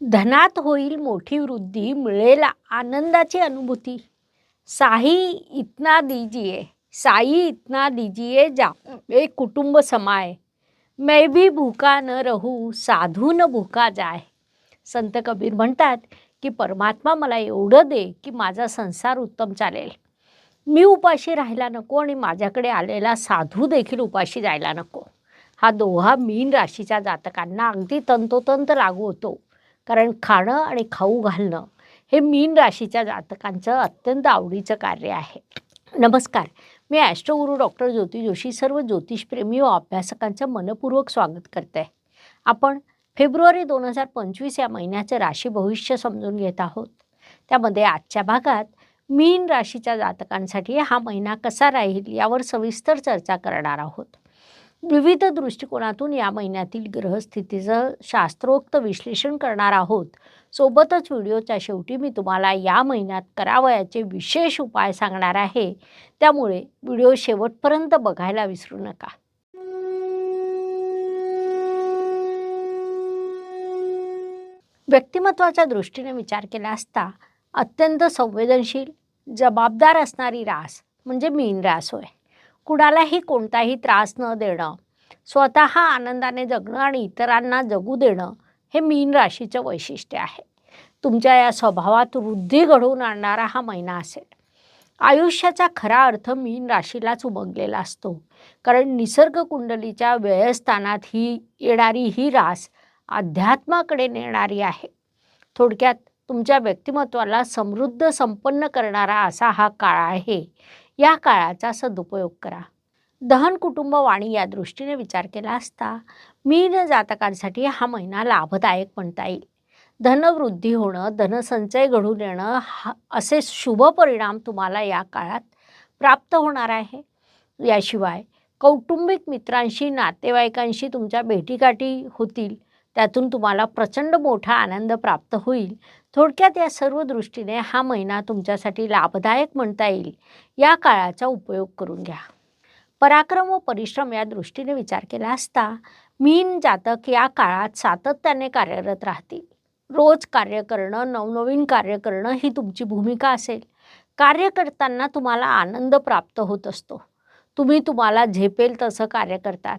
धनात होईल मोठी वृद्धी मिळेल आनंदाची अनुभूती. साही इतना दीजिए साई इतना दीजिए जा एक कुटुंब समाय. मै भी भूका न रहू साधू न भूका जाय. संत कबीर म्हणतात की परमात्मा मला एवढं दे की माझा संसार उत्तम चालेल. मी उपाशी राहायला नको आणि माझ्याकडे आलेला साधू देखील उपाशी जायला नको. हा दोहा मीन राशीच्या जातकांना अगदी तंतोतंत लागू होतो. कारण खाणं आणि खाऊ घालणं हे मीन राशीच्या जातकांचं अत्यंत आवडीचं कार्य आहे. नमस्कार मी ॲस्ट्रोगुरू डॉक्टर ज्योती जोशी सर्व ज्योतिषप्रेमी व अभ्यासकांचं मनपूर्वक स्वागत करते. आपण फेब्रुवारी दोन हजार पंचवीस या महिन्याचं राशी भविष्य समजून घेत आहोत. त्यामध्ये आजच्या भागात मीन राशीच्या जातकांसाठी हा महिना कसा राहील यावर सविस्तर चर्चा करणार आहोत. विविध दृष्टिकोनातून या महिन्यातील ग्रहस्थितीचं शास्त्रोक्त विश्लेषण करणार आहोत. सोबतच व्हिडिओच्या शेवटी मी तुम्हाला या महिन्यात करावयाचे विशेष उपाय सांगणार आहे. त्यामुळे व्हिडिओ शेवटपर्यंत बघायला विसरू नका. व्यक्तिमत्वाच्या दृष्टीने विचार केला असता अत्यंत संवेदनशील जबाबदार असणारी रास म्हणजे मीन रास होय. कुणालाही कोणताही त्रास न देणं स्वतः आनंदाने जगणं आणि इतरांना जगू देणं हे मीन राशीचं वैशिष्ट्य आहे. तुमच्या या स्वभावात वृद्धी घडवून आणणारा हा महिना असेल. आयुष्याचा खरा अर्थ मीन राशीलाच उमगलेला असतो. कारण निसर्ग कुंडलीच्या व्ययस्थानात ही येणारी ही रास अध्यात्माकडे नेणारी आहे. थोडक्यात तुमच्या व्यक्तिमत्वाला समृद्ध संपन्न करणारा असा हा काळ आहे. या काळाचा सदुपयोग करा. दहन कुटुंब वाणी या दृष्टीने विचार केला असता मीन जातकांसाठी हा महिना लाभदायक म्हणता येईल. धनवृद्धी होणं धनसंचय घडून येणं हा असे शुभ परिणाम तुम्हाला या काळात प्राप्त होणार आहे. याशिवाय कौटुंबिक मित्रांशी नातेवाईकांशी तुमच्या भेटीगाठी होतील. त्यातून तुम्हाला प्रचंड मोठा आनंद प्राप्त होईल. थोडक्यात या सर्व दृष्टीने हा महिना तुमच्यासाठी लाभदायक म्हणता येईल या काळाचा उपयोग करून घ्या. पराक्रम व परिश्रम या दृष्टीने विचार केला असता मीन जातक या काळात सातत्याने कार्यरत राहतील. रोज कार्य करणं नवनवीन कार्य करणं ही तुमची भूमिका असेल. कार्य करताना तुम्हाला आनंद प्राप्त होत असतो. तुम्ही तुम्हाला झेपेल तसं कार्य करतात.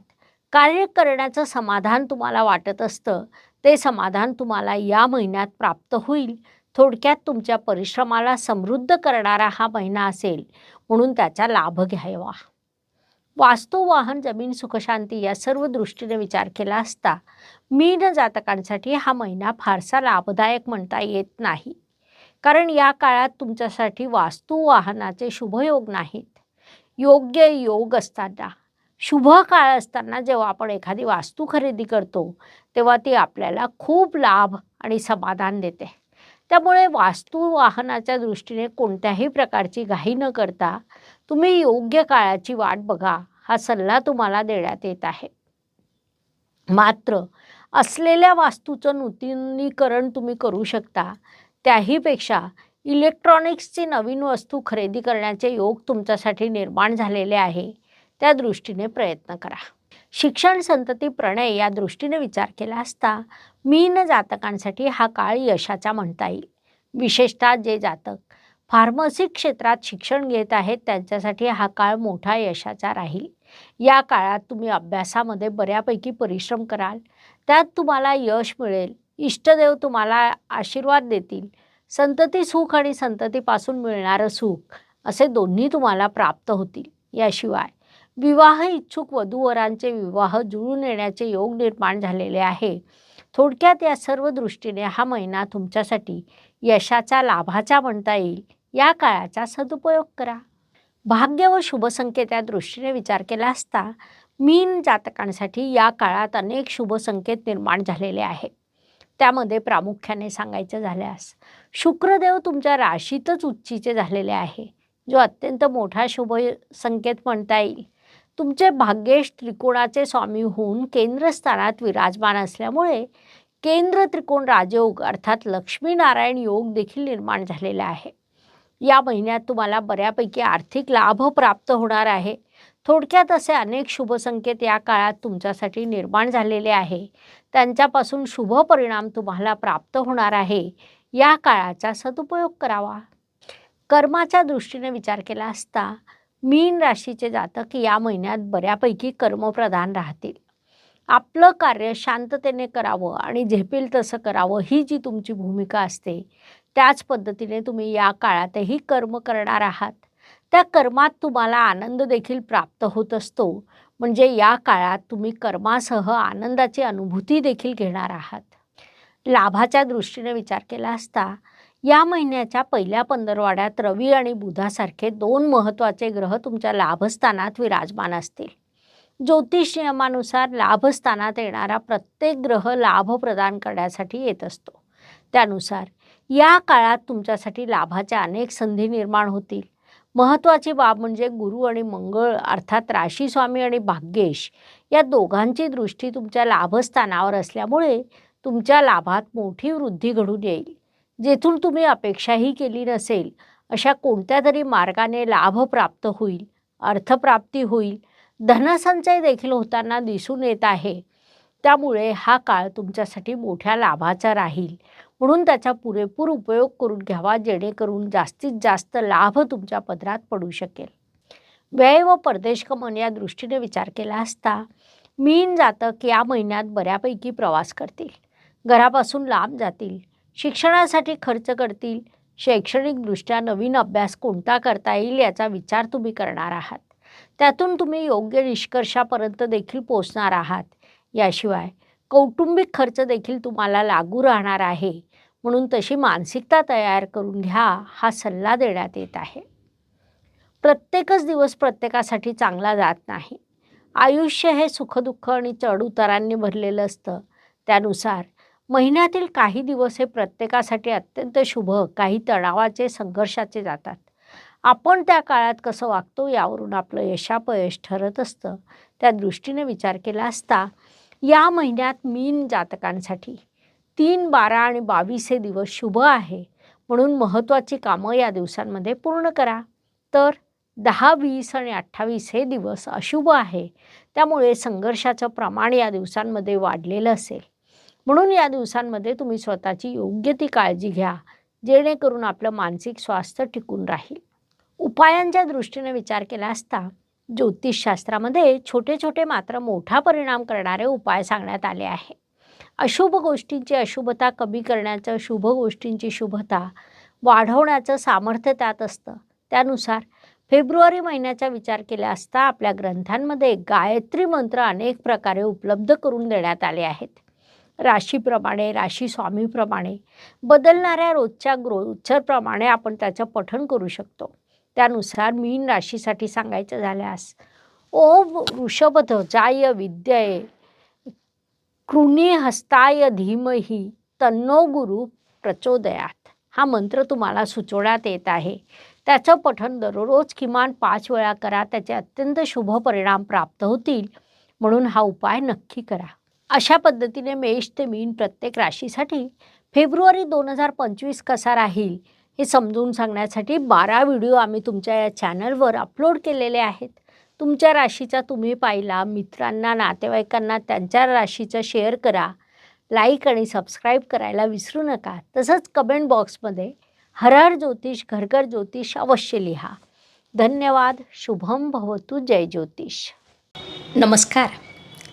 कार्य करण्याचं समाधान तुम्हाला वाटत असतं. ते समाधान तुम्हाला या महिन्यात प्राप्त होईल. थोडक्यात तुमच्या परिश्रमाला समृद्ध करणारा हा महिना असेल. म्हणून त्याचा लाभ घ्यावा. वास्तू वाहन जमीन सुखशांती या सर्व दृष्टीने विचार केला असता मीन जातकांसाठी हा महिना फारसा लाभदायक म्हणता येत नाही. कारण या काळात तुमच्यासाठी वास्तू वाहनाचे शुभयोग नाहीत. योग्य योग असताना. शुभ काळ असताना जेव्हा आपण एखादी वास्तू खरेदी करतो तेव्हा ती आपल्याला खूप लाभ आणि समाधान देते. त्यामुळे वास्तू वाहनाच्या दृष्टीने कोणत्याही प्रकारची घाई न करता तुम्ही योग्य काळाची वाट बघा हा सल्ला तुम्हाला देण्यात येत आहे. मात्र असलेल्या वास्तूचं नूतनीकरण तुम्ही करू शकता. त्याहीपेक्षा इलेक्ट्रॉनिक्सची नवीन वस्तू खरेदी करण्याचे योग तुमच्यासाठी निर्माण झालेले आहे. त्या दृष्टीने प्रयत्न करा. शिक्षण संतती प्रणय या दृष्टीने विचार केला असता मीन जातकांसाठी हा काळ यशाचा म्हणता येईल. विशेषतः जे जातक फार्मसी क्षेत्रात शिक्षण घेत आहेत त्यांच्यासाठी हा काळ मोठा यशाचा राहील. या काळात तुम्ही अभ्यासामध्ये बऱ्यापैकी परिश्रम कराल. त्यात तुम्हाला यश मिळेल. इष्टदेव तुम्हाला आशीर्वाद देतील. संतती सुख आणि संततीपासून मिळणारं सुख असे दोन्ही तुम्हाला प्राप्त होतील. याशिवाय विवाह इच्छुक वधूवरांचे विवाह जुळून येण्याचे योग निर्माण झालेले आहे. थोडक्यात या सर्व दृष्टीने हा महिना तुमच्यासाठी यशाचा लाभाचा म्हणता येईल. या काळाचा सदुपयोग करा. भाग्य व शुभसंकेत या दृष्टीने विचार केला असता मीन जातकांसाठी या काळात अनेक शुभसंकेत निर्माण झालेले आहेत. त्यामध्ये प्रामुख्याने सांगायचं झाल्यास शुक्रदेव तुमच्या राशीतच उच्चीचे झालेले आहे. जो अत्यंत मोठा शुभ संकेत म्हणता येईल. तुमचे भाग्येश त्रिकोणाचे स्वामी होऊन केंद्रस्थानात विराजमान असल्यामुळे केंद्र त्रिकोण राजयोग अर्थात लक्ष्मीनारायण योग देखील निर्माण झालेला आहे. या महिन्यात तुम्हाला बऱ्यापैकी आर्थिक लाभ प्राप्त होणार आहे. थोडक्यात असे अनेक शुभसंकेत या काळात तुमच्यासाठी निर्माण झालेले आहे. त्यांच्यापासून शुभ परिणाम तुम्हाला प्राप्त होणार आहे. या काळाचा सदुपयोग करावा. कर्माच्या दृष्टीने विचार केला असता मीन राशीचे जातक या महिन्यात बऱ्यापैकी कर्मप्रधान राहतील. आपलं कार्य शांततेने करावं आणि झेपेल तसं करावं ही जी तुमची भूमिका असते त्याच पद्धतीने तुम्ही या काळातही कर्म करणार आहात. त्या कर्मात तुम्हाला आनंद देखील प्राप्त होत असतो. म्हणजे या काळात तुम्ही कर्मासह आनंदाची अनुभूती देखील घेणार आहात. लाभाच्या दृष्टीने विचार केला असता या महिन्याच्या पहिल्या पंधरवाड्यात रवी आणि बुधासारखे दोन महत्त्वाचे ग्रह तुमच्या लाभस्थानात विराजमान असतील. ज्योतिष नियमानुसार लाभस्थानात येणारा प्रत्येक ग्रह लाभ प्रदान करण्यासाठी येत असतो. त्यानुसार या काळात तुमच्यासाठी लाभाच्या अनेक संधी निर्माण होतील. महत्त्वाची बाब म्हणजे गुरु आणि मंगळ अर्थात राशीस्वामी आणि भाग्येश या दोघांची दृष्टी तुमच्या लाभस्थानावर असल्यामुळे तुमच्या लाभात मोठी वृद्धी घडून येईल. जेथून तुम्ही अपेक्षाही केली नसेल अशा कोणत्या तरी मार्गाने लाभ प्राप्त होईल अर्थप्राप्ती होईल धनसंचय देखील होताना दिसून येत आहे. त्यामुळे हा काळ तुमच्यासाठी मोठ्या लाभाचा राहील. म्हणून त्याचा पुरेपूर उपयोग करून घ्यावा जेणेकरून जास्तीत जास्त लाभ तुमच्या पदरात पडू शकेल. व्यय व परदेशगमन या दृष्टीने विचार केला असता मीन जातक या महिन्यात बऱ्यापैकी प्रवास करतील. घरापासून लांब जातील. शिक्षणासाठी खर्च करतील? शैक्षणिकदृष्ट्या नवीन अभ्यास कोणता करता येईल याचा विचार तुम्ही करणार आहात. त्यातून तुम्ही योग्य निष्कर्षापर्यंत देखील पोचणार आहात. याशिवाय कौटुंबिक खर्च देखील तुम्हाला लागू राहणार आहे. म्हणून तशी मानसिकता तयार करून घ्या हा सल्ला देण्यात येत आहे. प्रत्येकच दिवस प्रत्येकासाठी चांगला जात नाही. आयुष्य हे सुखदुःख आणि चढउतारांनी भरलेलं असतं. त्यानुसार महिन्यातील काही दिवस हे प्रत्येकासाठी अत्यंत शुभ काही तणावाचे संघर्षाचे जातात. आपण त्या काळात कसं वागतो यावरून आपलं यशापयश ठरत असतं. त्या दृष्टीने विचार केला असता या महिन्यात मीन जातकांसाठी तीन बारा आणि बावीस हे दिवस शुभ आहे. म्हणून महत्त्वाची कामं या दिवसांमध्ये पूर्ण करा. तर दहा वीस आणि अठ्ठावीस हे दिवस अशुभ आहे. त्यामुळे संघर्षाचं प्रमाण या दिवसांमध्ये वाढलेलं असेल. म्हणून या दिवसांमध्ये तुम्ही स्वतःची योग्य ती काळजी घ्या जेणेकरून आपलं मानसिक स्वास्थ्य टिकून राहील. उपायांच्या दृष्टीने विचार केला असता ज्योतिषशास्त्रामध्ये छोटे छोटे मात्र मोठा परिणाम करणारे उपाय सांगण्यात आले आहे. अशुभ गोष्टींची अशुभता कमी करण्याचं शुभ गोष्टींची शुभता वाढवण्याचं सामर्थ्य त्यात असतं. त्यानुसार फेब्रुवारी महिन्याचा विचार केला असता आपल्या ग्रंथांमध्ये गायत्री मंत्र अनेक प्रकारे उपलब्ध करून देण्यात आले आहेत. राशीप्रमाणे राशी स्वामीप्रमाणे बदलणाऱ्या रोजच्या ग्रोचरप्रमाणे आपण त्याचं पठण करू शकतो. त्यानुसार मीन राशीसाठी सांगायचं झाल्यास ओम वृषभध्वजाय विद्यये कृणी हस्ताय धीमही तन्नो गुरु प्रचोदयात. हा मंत्र तुम्हाला सुचवण्यात येत आहे. त्याचं पठण दररोज किमान पाच वेळा करा. त्याचे अत्यंत शुभ परिणाम प्राप्त होतील. म्हणून हा उपाय नक्की करा. अशा पद्धतीने मेष ते मीन प्रत्येक राशीसाठी फेब्रुवारी दोन हजार पंचवीस कसा राहील हे समजून सांगण्यासाठी बारा व्हिडिओ आम्ही तुमच्या या चॅनलवर अपलोड केलेले आहेत. तुमच्या राशीचा तुम्ही पाहिला मित्रांना नातेवाईकांना त्यांच्या राशीचं शेअर करा लाईक आणि सबस्क्राईब करायला विसरू नका. तसंच कमेंट बॉक्समध्ये हरहर ज्योतिष घरघर ज्योतिष अवश्य लिहा. धन्यवाद शुभम भवतु जय ज्योतिष. नमस्कार.